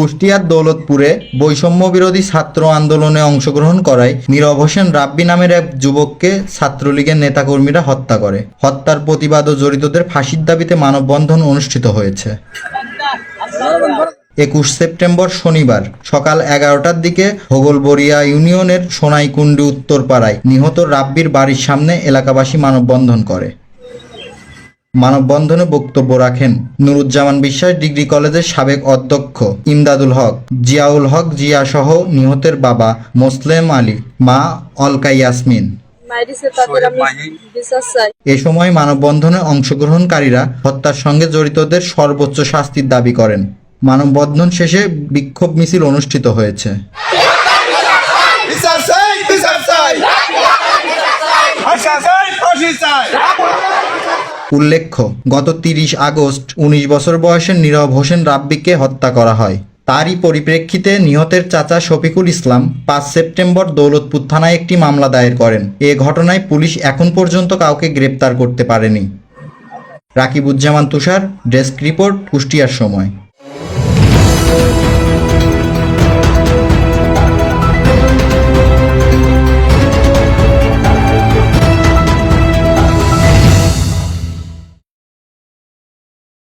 কুষ্টিয়ার দৌলতপুরে বৈষম্য বিরোধী ছাত্র আন্দোলনে অংশগ্রহণ করায় নীরব হোসেন রাব্বি নামের এক যুবককে ছাত্রলীগের নেতাকর্মীরা হত্যা করে। হত্যার প্রতিবাদ ও জড়িতদের ফাঁসির দাবিতে মানববন্ধন অনুষ্ঠিত হয়েছে। একুশ সেপ্টেম্বর শনিবার সকাল এগারোটার দিকে হোগলবরিয়া ইউনিয়নের সোনাইকুণ্ডি উত্তরপাড়ায় নিহত রাব্বির বাড়ির সামনে এলাকাবাসী মানববন্ধন করে। মানববন্ধনে বক্তব্য রাখেন নুরুজ্জামান বিশ্বাস ডিগ্রি কলেজের সাবেক অধ্যক্ষ, ইমদাদুল হক, জিয়াউল হক জিয়া সহ নিহতের বাবা মোসলেম আলী, মা অলকা ইয়াসমিন। এ সময় মানববন্ধনে অংশগ্রহণকারীরা হত্যার সঙ্গে জড়িতদের সর্বোচ্চ শাস্তির দাবি করেন। মানববন্ধন শেষে বিক্ষোভ মিছিল অনুষ্ঠিত হয়েছে। উল্লেখ্য, গত তিরিশ আগস্ট উনিশ বছর বয়সের নীরব হোসেন রাব্বিকে হত্যা করা হয়। তারই পরিপ্রেক্ষিতে নিহতের চাচা শফিকুল ইসলাম পাঁচ সেপ্টেম্বর দৌলতপুর থানায় একটি মামলা দায়ের করেন। এ ঘটনায় পুলিশ এখন পর্যন্ত কাউকে গ্রেপ্তার করতে পারেনি। রাকিবুজ্জামান তুষার, ডেস্ক রিপোর্ট, কুষ্টিয়ার সময়।